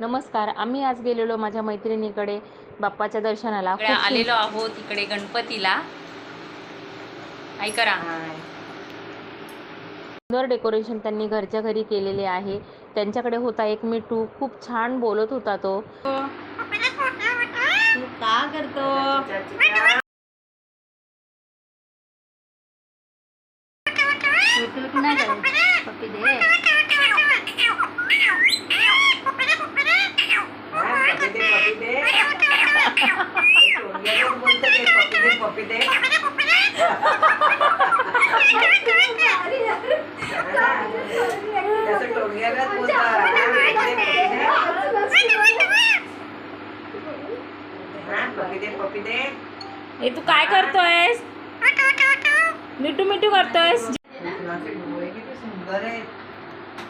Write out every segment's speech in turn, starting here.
नमस्कार आम्ही आज गेलेलो माझ्या मैत्रिणीकडे बाप्पाच्या दर्शनाला. आलेलो आहोत इकडे गणपतीला. ऐका सुंदर डेकोरेशन त्यांनी घरच्या घरी केलेले आहे. त्यांच्याकडे होता एक मिठू. खूप छान बोलत होता तो. तू का करतो? नाही करत पप्पी दे ए तू काय करतोयस? मिठू मिठू करतोयस?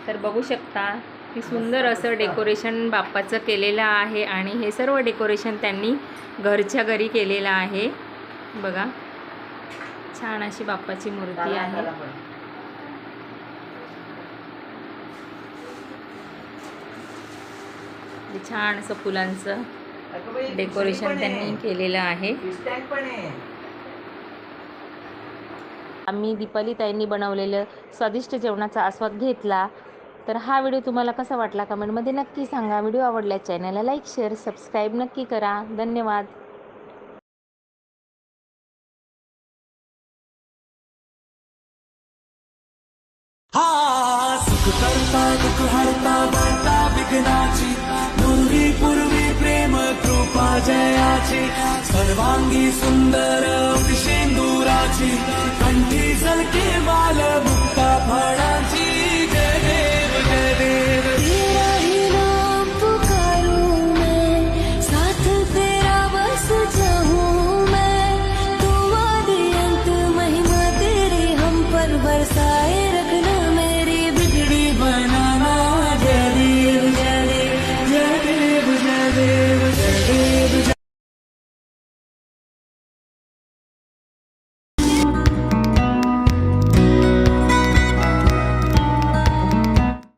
तर बघू शकता की सुंदर असं डेकोरेशन बाप्पाचं केलेलं आहे आणि हे सर्व डेकोरेशन त्यांनी घरच्या घरी केलेलं आहे. बघा छान अशी बाप्पाची मूर्ती आहे. हे छान असं फुलांचं. डेकोरेशन त्यांनी केलेलं आहे. आम्ही दीपाली ताईंनी बनवलेलं स्वादिष्ट जेवणाचा आस्वाद घेतला. तर हा व्हिडिओ तुम्हाला कसा वाटला कमेंटमध्ये नक्की सांगा. व्हिडिओ आवडल्या चॅनलला लाईक शेअर सबस्क्राईब नक्की करा. धन्यवाद. हा सुख करता दुःख हरता वार्ता विघ्नाची पूर्वी पूर्वी जयाची, सर्वांगी सुंदर सिंदूराची, कंठी सलके के मुक्ता फळाची. जय देव जय देव. बस अंत महिमा हम पर बरसाए रखना।